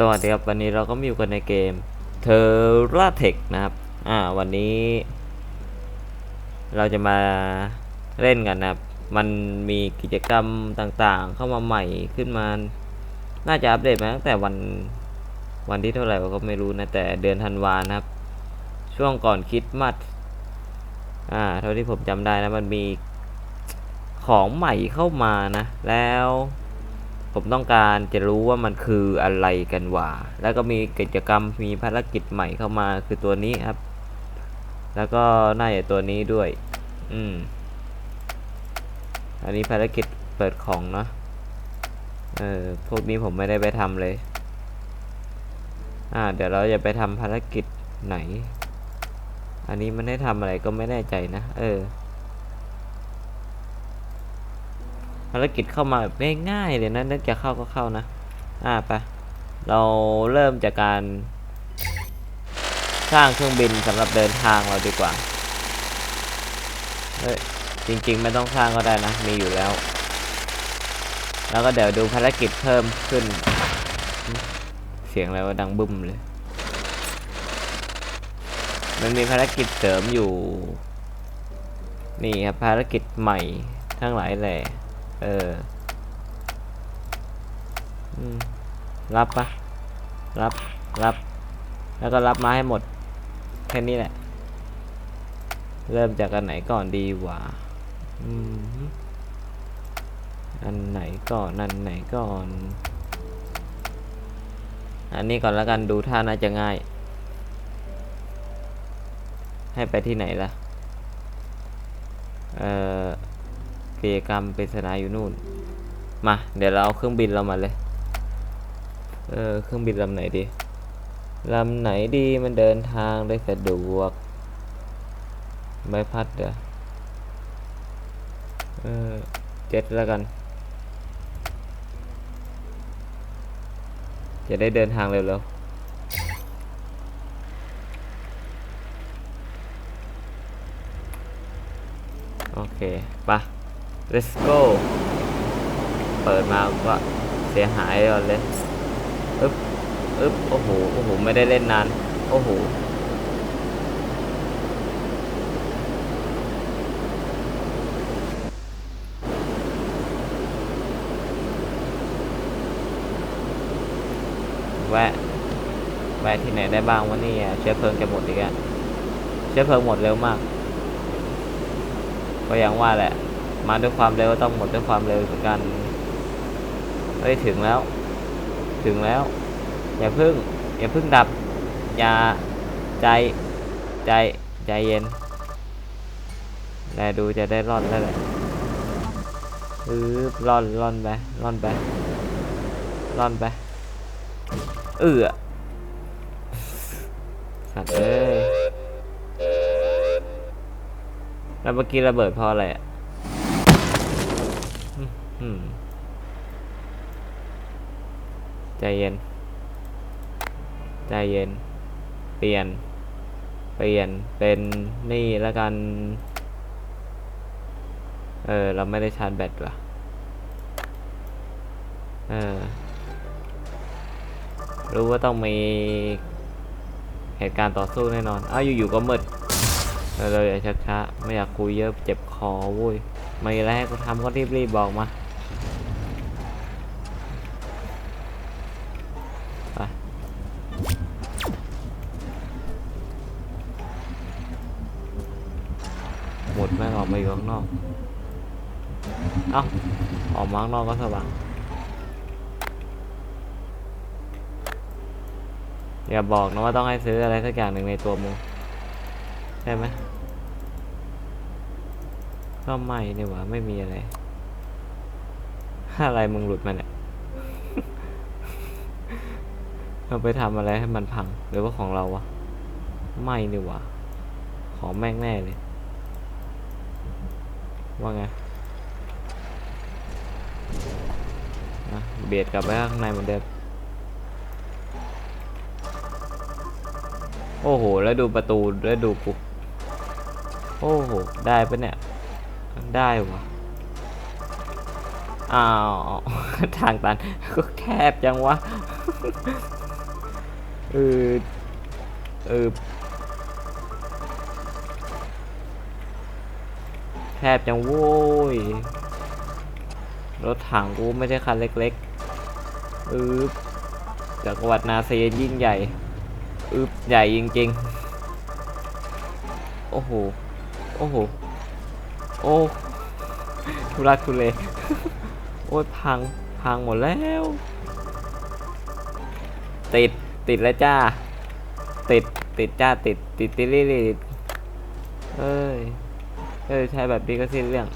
สวัสดีครับ วันนี้เราก็มาอยู่กันในเกมเทอร์เทคนะครับ อ่า วันนี้ เราจะมาเล่นกันนะครับ มันมีกิจกรรมต่างๆ เข้ามาใหม่ขึ้นมา น่าจะอัปเดตมาตั้งแต่วันวันที่เท่าไหร่ก็ไม่รู้นะ แต่เดือนธันวานะครับ ช่วงก่อนคริดมัดอ่า เท่าที่ผมจำได้นะ มันมีของใหม่เข้ามานะ แล้ว ผมต้องการจะรู้ว่ามันคืออะไรกันวะแล้วก็มีกิจกรรมมีภารกิจใหม่เข้ามาคือตัวนี้ครับ แล้วก็น่าจะตัวนี้ด้วย อืม อันนี้ภารกิจเปิดของเนาะ เออ พวกนี้ผมไม่ได้ไปทำเลย อ่า เดี๋ยวเราจะไปทำภารกิจไหน อันนี้มันได้ทำอะไรก็ไม่แน่ใจนะ เออ ภารกิจเข้ามาแบบง่ายๆเลยนะนึกจะเข้าก็เข้านะ อ่าไป เราเริ่มจากการสร้างเครื่องบินสำหรับเดินทางเราดีกว่า เฮ้ย จริงๆ ไม่ต้องสร้างก็ได้นะ มีอยู่แล้ว แล้วก็เดี๋ยวดูภารกิจเพิ่มขึ้น เสียงอะไรว่าดังบึ้มเลย มันมีภารกิจเสริมอยู่ นี่ครับภารกิจใหม่ทั้งหลายแหล่ เออรับปะรับ รับ แล้วก็รับมาให้หมด แค่นี้แหละ เริ่มจากอันไหนก่อนดีวะอันไหนก่อน อันไหนก่อน อันนี้ก่อนแล้วกันดูท่าน่าจะง่าย ให้ไปที่ไหนล่ะ เอ่อ กิจกรรมเปริศนาอยู่นู่น มา เดี๋ยวเราเอาเครื่องบินเรามาเลย เออ เครื่องบินลำไหนดี ลำไหนดีมันเดินทางได้สะดวก ใบพัดเดี๋ยวเออเจ็ดแล้วกัน จะได้เดินทางเร็วๆโอเคไปะ let's go เปิดมาก็เสียหายก่อนเลยอึ๊บอึ๊บโอ้โห โอ้โห ไม่ได้เล่นนาน โอ้โห แวะ แวะที่ไหนได้บ้างวะเนี่ยเชื้อเพลิงจะหมดอีกแล้วเชื้อเพลิงหมดเร็วมาก ก็อย่างว่าแหละ มาด้วยความเร็วต้องหมดด้วยความเร็วเหมือนกันเฮ้ยถึงแล้ว ถึงแล้ว อย่าพึ่ง อย่าพึ่งดับ อย่าใจใจใจเย็นแลดูจะได้รอดแล้วแหละอืบร่อนร่อนไปร่อนไปร่อนไปเออสัตว์เอ้ยแล้วเมื่อกี้ระเบิดเพราะอะไรอะ อืม ใจเย็น ใจเย็น เปลี่ยน เปลี่ยน เป็นนี่แล้วกัน เออ เราไม่ได้ชาร์จแบตว่ะ เออ รู้ว่าต้องมีเหตุการณ์ต่อสู้แน่นอน อ้าวอยู่ๆก็มืดเออเราอย่าช้าไม่อยากคุยเยอะเจ็บคอเว้ย ไม่อะไรให้กูทำก็รีบๆบอกมาางนอกก็สว่าง อย่าบอกนะว่าต้องให้ซื้ออะไรสักอย่างหนึ่งในตัวมึงใช่ไหมก็ไม่นี่หว่าไม่มีอะไร อะไรมึงหลุดมาเนี่ยเราไปทำอะไรให้มันพัง หรือว่าของเราวะ ไม่นี่หว่าของแม่งแน่เลย ว่าไงนะ เบียดกลับไปข้างในเหมือนเดิม โอ้โห แล้วดูประตูแล้วดูกูโอ้โห ได้ปะเนี่ย ได้วะอ้าว ทางตันก็แคบจังวะ เออ เออแทบจังโว้ย รถถังกูไม่ใช่คันเล็กๆ อึบจักรวรรดินาเซียยิ่งใหญ่อึบใหญ่จริงๆ โอ้โห โอ้โห โอ้ทุรักทุเล โอ้ยพัง พังหมดแล้ว ติด ติดแล้วจ้า ติด ติดจ้า ติด ติดติดลิลิดเอ้ย เอ้ย ใช้แบบนี้ก็สิ้นเรื่อง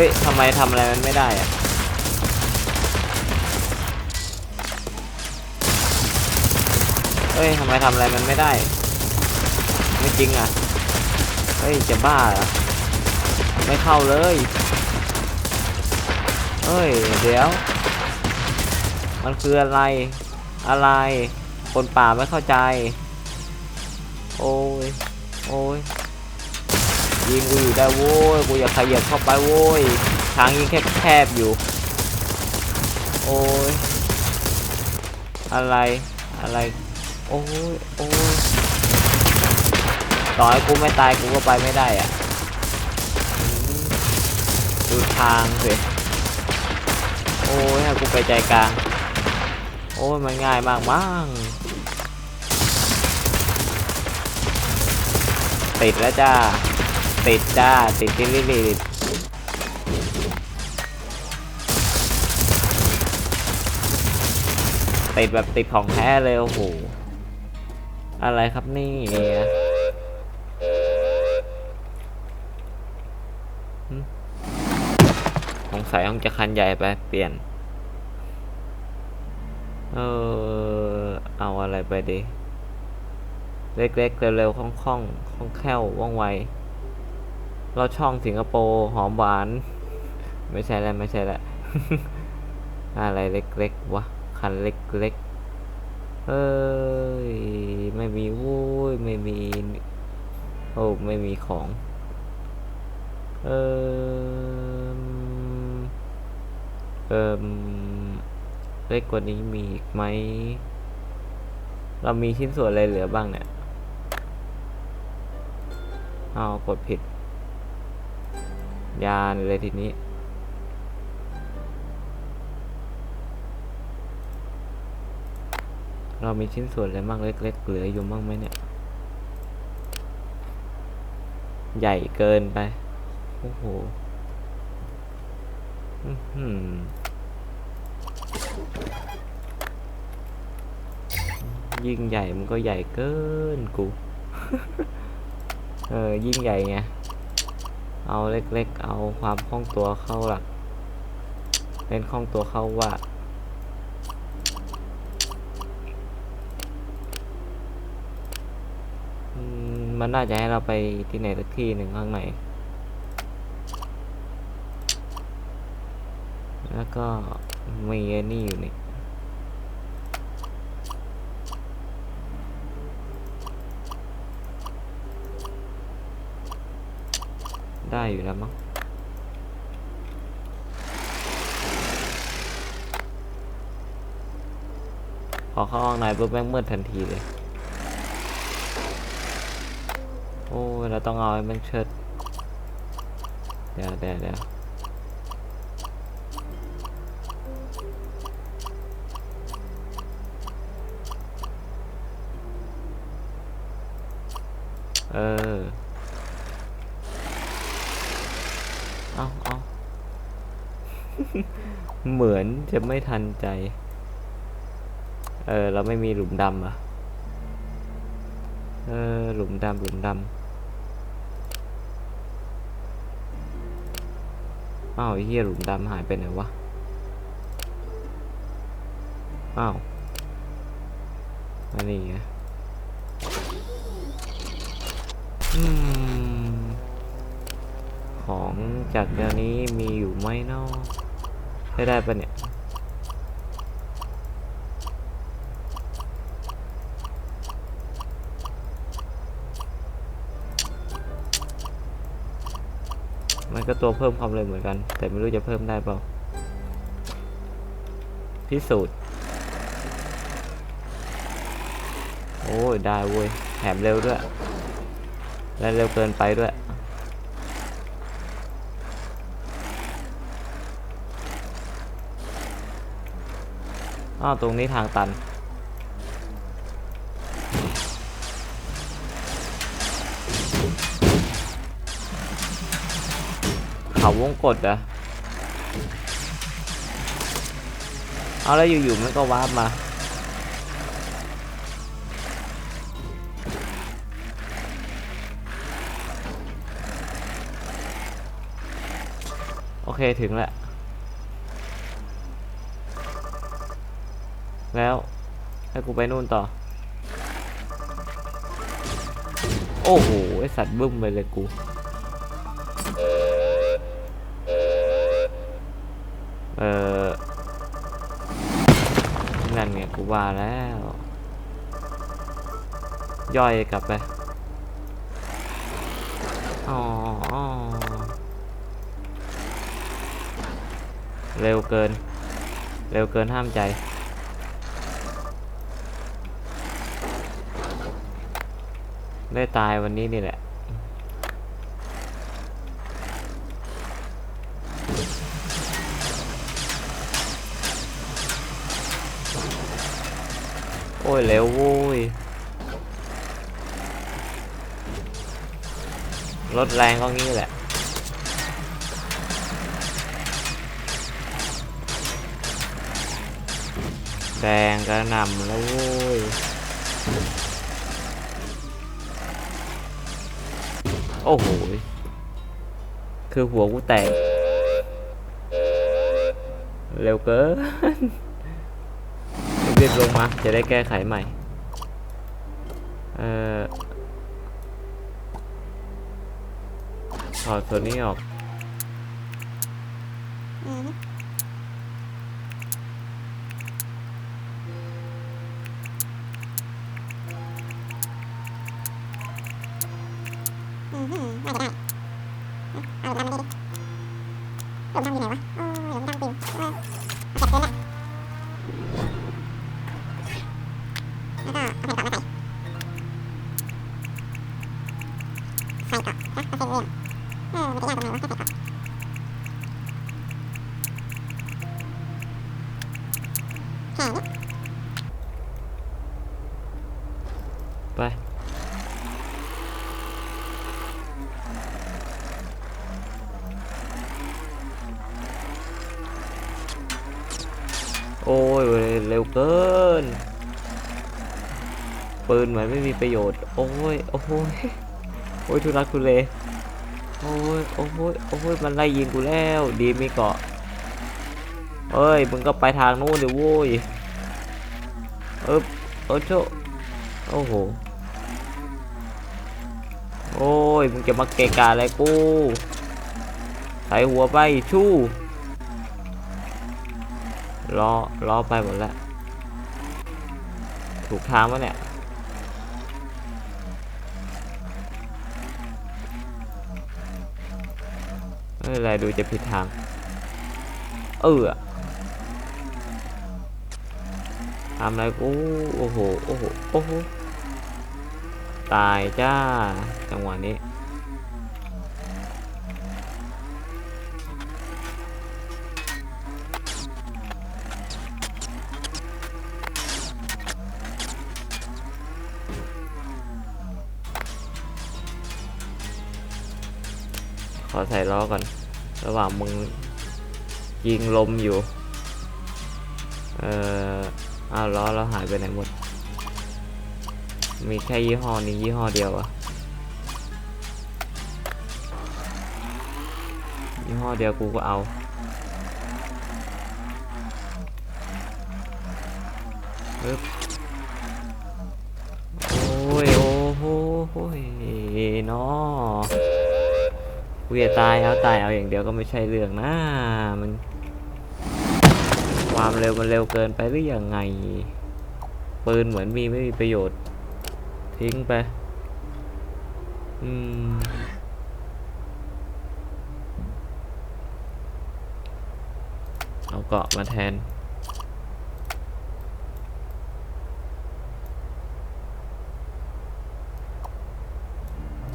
ฮ้ยทำไมทำอะไรมันไม่ได้อะเฮ้ยทำไมทำอะไรมันไม่ได้ ไม่จริงอะ เฮ้ยจะบ้าเหรอ ไม่เข้าเลยเฮ้ยเดี๋ยว มันคืออะไร อะไร คนป่าไม่เข้าใจ โอ้ย โอ้ย ยิงกูอยู่ได้โว้ยกูอยากขยับเข้าไปโว้ยทางยิงแคบๆอยู่ โอ้ยอะไรอะไรโอ้ยโอ้ยต่อให้กูไม่ตายกูก็ไปไม่ได้อะดูทางสิโอ้ยให้กูไปใจกลาง โอ้ยมันง่ายมากมั้งติดแล้วจ้า ติดจ้าติดติดติดติดติดแบบติดของแท้เลยโอ้โหอะไรครับนี่เนี่ยสงสัยต้องจะคันใหญ่ไปเปลี่ยน เออเอาอะไรไปดี เล็กๆเร็วๆคล่องๆคล่องคล่องแคล่วว่องไว เราช่องสิงคโปร์หอมหวาน ไม่ใช่แล้วไม่ใช่แล้วอะไรเล็กๆวะคันเล็กๆเอ้ยไม่มีโว้ยไม่มีโอ้ไม่มีของเออเออเล็กกว่านี้มีอีกไหม เรามีชิ้นส่วนอะไรเหลือบ้างเนี่ย เอาวกดผิด ยานเลยทีนี้ เรามีชิ้นส่วนอะไรบ้างเล็กๆเหลืออยู่บ้างไหมเนี่ย ใหญ่เกินไป โอ้โหอือยิ่งใหญ่มันก็ใหญ่เกินกู เออ ยิ่งใหญ่ไง เอาเล็กๆ เอาความคล่องตัวเข้าหลักเน้นคล่องตัวเข้าว่ามมันน่าจะให้เราไปที่ไหนสักที่หนึ่งข้างในแล้วก็มีอ้นี่อยู่นี่ ได้อยู่แล้วมั้งพอเข้าข้างในปุ๊บแม่งมืดทันทีเลย โอ้ยเราต้องเอาให้มันเชิด เดี๋ยวเดี๋ยวเดี๋ยวเออ เอาเอา เหมือนจะไม่ทันใจ เออ เราไม่มีหลุมดำอะ เออ หลุมดำหลุมดำอ้าวเฮียหลุมดำหายไปไหนวะ อ้าวอันนี้ไงอืมของจากเดี๋ยวนี้มีอยู่ไหมเนาะ ใช้ได้ปะเนี่ยมันก็ตัวเพิ่มความเร็วเหมือนกัน แต่ไม่รู้จะเพิ่มได้เปล่าพิสูจน์โอ้ยได้เว้ยแถมเร็วด้วย และเร็วเกินไปด้วย อ้าวตรงนี้ทางตัน เขาวงกดเหรอะเอาแล้วอยู่ๆมันก็วาร์ปมาโอเค ถึงแล้ว ให้กูไปนู่นต่อ โอ้โห ไอสัตว์บึ้มไปเลยกู เออนั่นไงกูว่าแล้ว ย่อยกลับไป อ๋อ เร็วเกิน เร็วเกินห้ามใจ ได้ตายวันนี้นี่แหละ โอ้ยเร็วโว้ย รถแรงก็งี้แหละแดงกระหน่ำแล้วโว้ย โอ้โห คือหัวกูแตก เร็วเกินรีบลงมา จะได้แก้ไขใหม่ เอ่อ ถอดส่วนนี้ออก อืมอืม มือนไม่มีประโยชน์ โอ้ย โอ้ย โอ้ยทุรักทุเลโอ้ย โอ้ย โอ้ย มันไล่ยิงกูแล้ว ดีมีเกาะเอ้ย มึงก็ไปทางนู้นเดี๋ยวโว้ยเอ๊บเออโชโอ้โห โอ้ย มึงจะมาเกะกะอะไรกูใส่หัวไปชู้ล้อล้อไปหมดแล้ว ถูกทางวะเนี่ย เอ้ยอะไรดูจะผิดทาง เออทำอะไรกูโอ้โห โอ้โห โอ้โห ตายจ้า จังหวะนี้ ขอใส่ล้อก่อน ระหว่างมึงยิงลมอยู่ เอ่ออ้าวล้อเราหายไปไหนหมด มีแค่ยี่ห้อนี้ยี่ห้อเดียวอะยี่ห้อเดียวกูก็เอาปึ๊บ วียตายเอาตายเอาอย่างเดียวก็ไม่ใช่เรื่องนะมัน ความเร็วมันเร็วเกินไปหรือยังไงปืนเหมือนมีไม่มีประโยชน์ ทิ้งไป อืมเอาเกาะมาแทน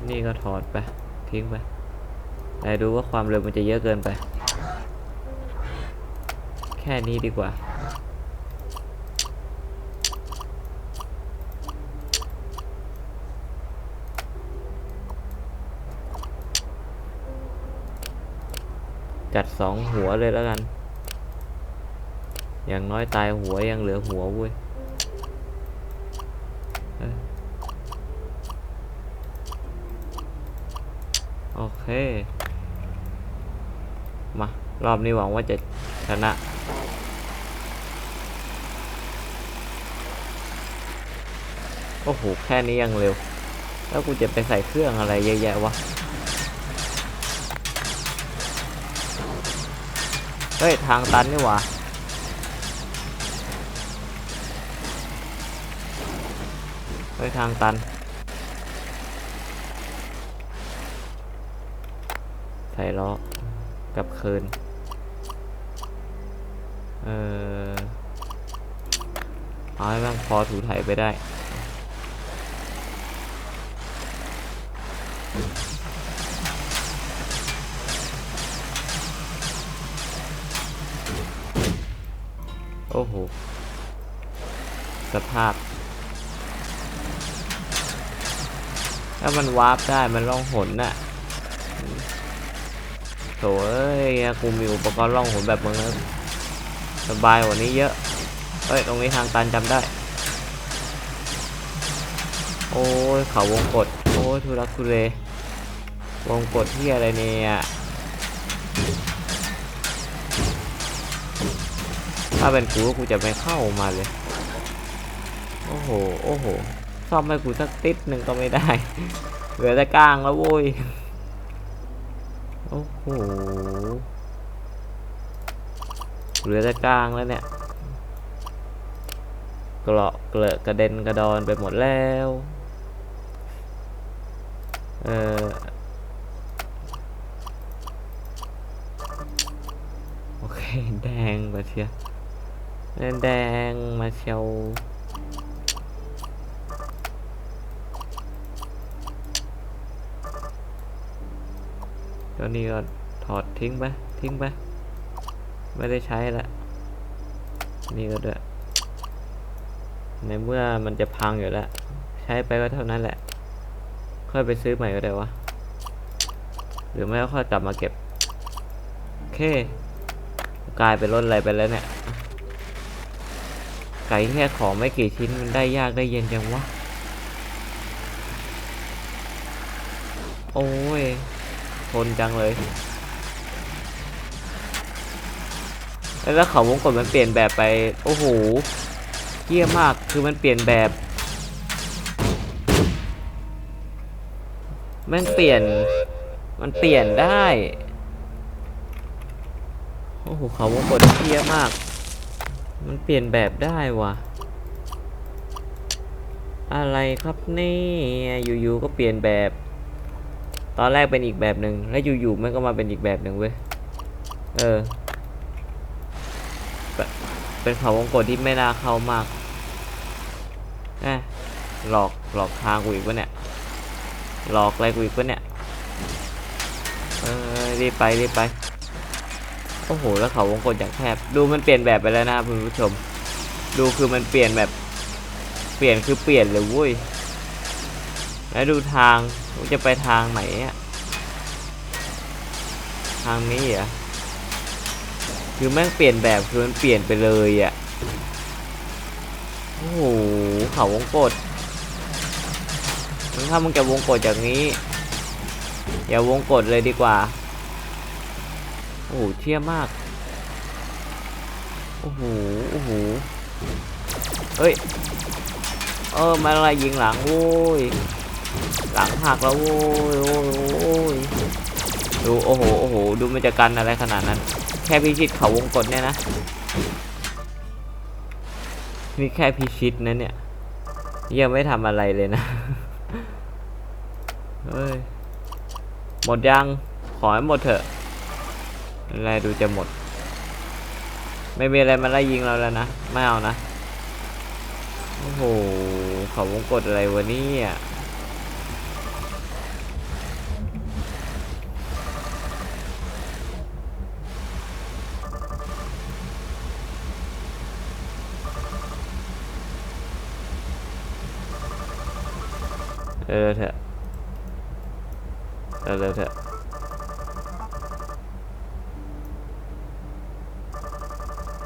นี่ก็ถอดไป ทิ้งไป แต่ดูว่าความเร็วมันจะเยอะเกินไป แค่นี้ดีกว่า จัดสองหัวเลยแล้วกัน อย่างน้อยตายหัวยังเหลือหัวเว้ยเอ้ยโอเค มา รอบนี้หวังว่าจะชนะ โอ้โห แค่นี้ยังเร็ว แล้วกูจะไปใส่เครื่องอะไรเยอะแยะวะ เฮ้ย ทางตันนี่หว่าเฮ้ย ทางตันใส่ล้อ กับเคืนเออเอาให้ม่งพอถูไถไปได้โอ้โห สภาพ ถ้ามันวาร์ปได้มันล่องหนน่ะ ถเอ้ยกูมีอุปกรณ์ล่องหนแบบมึงแล้วสบายกว่านี้เยอะ เอ้ย ตรงนี้ทางตันจำได้ โอ้ยเขาวงกด โอ้ยทุรักทุเลวงกดที่อะไรเนี่ยถ้าเป็นกูก็กูจะไม่เข้ามาเลย โอ้โห โอ้โหซ่อมให้กูสักติดหนึ่งก็ไม่ได้ เหลือแต่กลางแล้วโว้ย โอ้โหเหลือแต่กลางแล้วเนี่ยกราะเกลอะกระเด็นกระดอนไปหมดแล้ว เออโอเค แดงมาเชียร์แดงมาเชียว ตัวนี้ก็ถอดทิ้งไปทิ้งไปไม่ได้ใช้ละนี่ก็ด้วยในเมื่อมันจะพังอยู่แล้ว ใช้ไปก็เท่านั้นแหละ ค่อยไปซื้อใหม่ก็ได้วะ หรือไม่ก็ค่อยกลับมาเก็บโอเค กลายเป็นรถอะไรไปแล้วเนี่ย ไก่แค่ของไม่กี่ชิ้นมันได้ยากได้เย็นจังวะ โอ้ย ทนจังเลย แล้วเขาวงกดมันเปลี่ยนแบบไป โอ้โหเยี่ยมากคือมันเปลี่ยนแบบมันเปลี่ยน มันเปลี่ยนได้ โอ้โหเขาวงกดเยี่ยมาก มันเปลี่ยนแบบได้ว่ะอะไรครับนี่อยู่ๆก็เปลี่ยนแบบ ตอนแรกเป็นอีกแบบหนึ่งแล้วอยู่ๆมันก็มาเป็นอีกแบบหนึ่งเว้ย เออ เป็นเขาวงกดที่ไม่น่าเข้ามากแหมหลอกหลอกทางกูอีกวะเนี่ย หลอกอะไรกูอีกวะเนี่ย เออรีบไปรีบไป โอ้โห แล้วเขาวงกดอย่างแคบ ดูมันเปลี่ยนแบบไปแล้วนะคุณผู้ชม ดูคือมันเปลี่ยนแบบ เปลี่ยนคือเปลี่ยนเลยเว้ย แล้วดูทาง ว่าจะไปทางไหนอะทางนี้เหรอคือแม่งเปลี่ยนแบบคือมันเปลี่ยนไปเลยอะโอ้โหเขาวงกดมึงถ้ามึงจะวงกดอย่างนี้ อย่าวงกดเลยดีกว่า โอ้โหเที่ยมาก โอ้โห โอ้โห เฮ้ย เออมาอะไรยิงหลังโว้ย หลังหักแล้วโว้ยโอ้ยโอ้ยดูโอ้โหโอ้โหดูมันจะกันอะไรขนาดนั้น แค่พิชิตเขาวงกดเนี่ยนะนี่แค่พิชิตนะเนี่ยยังไม่ทำอะไรเลยนะเฮ้ยหมดยังขอให้หมดเถอะอะไรดูจะหมด ไม่มีอะไรมาไล่ยิงเราแล้วนะไม่เอานะโอ้โหเขาวงกดอะไรวะเนี่ย เออเถอะเออเร็วเถอะ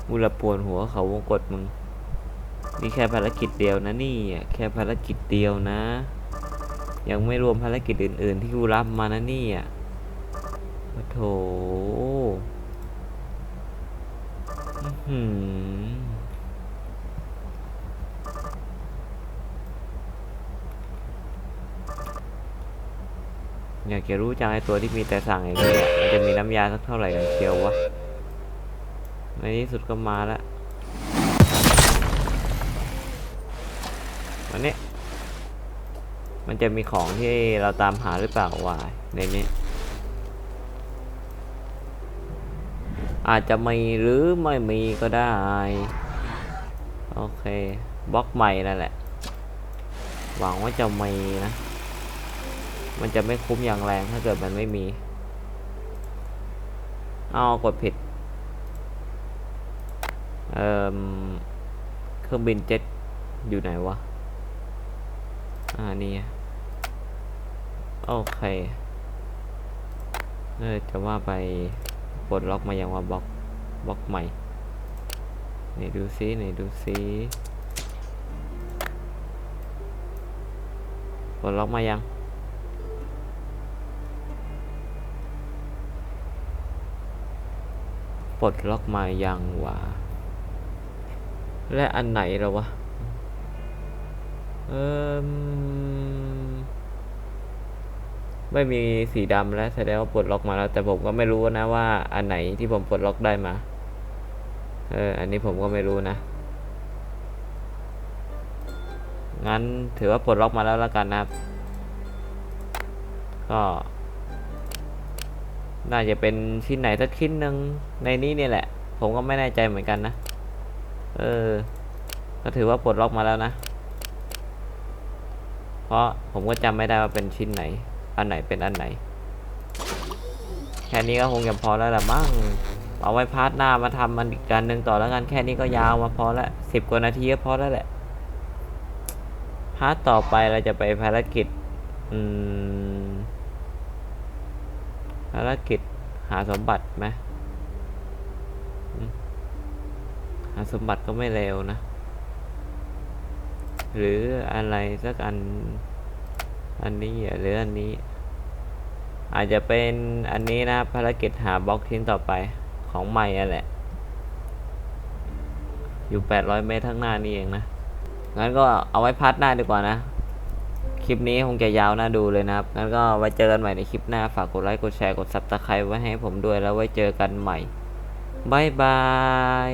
มูลปวดหัวเขาวงกดมึง นี่แค่ภารกิจเดียวนะนี่อะแค่ภารกิจเดียวนะ ยังไม่รวมภารกิจอื่น ๆ ที่กูรับมานะนี่อะโอ้โถอื้อ อยากจะรู้จังไอตัวที่มีแต่สั่งอย่างนี้อะมันจะมีน้ำยาสักเท่าไหร่กันเชียววะ ในที่สุดก็มาล้ววันนี้มันจะมีของที่เราตามหาหรือเปล่าวะในนี้ อาจจะมีหรือไม่มีก็ได้ โอเคบล็อกใหม่นั่นแหละ หวังว่าจะมีนะ มันจะไม่คุ้มอย่างแรงถ้าเกิดมันไม่มี เอากดผิด เอ่อเครื่องบินเจ็ตอยู่ไหนวะ อ่านี่โอเค เออจะว่าไปปลดล็อกมายังว่าบล็อกบล็อกใหม่ไหนดูซิไหนดูซิปลดล็อกมายัง ปลดล็อกมายังวะและอันไหนแล้ววะ เออไม่มีสีดำแล้วแสดงว่าปลดล็อกมาแล้ว แต่ผมก็ไม่รู้นะว่าอันไหนที่ผมปลดล็อกได้มา เออ อันนี้ผมก็ไม่รู้นะ งั้นถือว่าปลดล็อกมาแล้วแล้วกันนะครับ ก็ น่าจะเป็นชิ้นไหนสักชิ้นหนึ่งในนี้เนี่ยแหละ ผมก็ไม่แน่ใจเหมือนกันนะ เออ ก็ถือว่าปลดล็อกมาแล้วนะ เพราะผมก็จำไม่ได้ว่าเป็นชิ้นไหน อันไหนเป็นอันไหน แค่นี้ก็คงจะพอแล้วละมั้งเอาไว้พาร์ทหน้ามาทำมันอีกการหนึ่งต่อแล้วกันแค่นี้ก็ยาวมาพอละสิบกว่านาทีก็พอแล้วแหละ พาร์ทต่อไปเราจะไปภารกิจ อืมารกิจหาสมบัติไหมหาสมบัติก็ไม่เร็วนะ หรืออะไรสักอัน อันนี้อะหรืออันนี้ อาจจะเป็นอันนี้นะภารกิจหาบล็อกชิ้นต่อไปของใหม่อะแหละ อยู่ 800 เมตรข้างหน้านี่เองนะ งั้นก็เอาไว้พัดหน้าดีกว่านะ คลิปนี้คงจะยาวน่าดูเลยนะครับ งั้นก็ไว้เจอกันใหม่ในคลิปหน้า ฝากกดไลค์ กดแชร์ กดซับสไครต์ไว้ให้ผมด้วย แล้วไว้เจอกันใหม่ บ๊ายบาย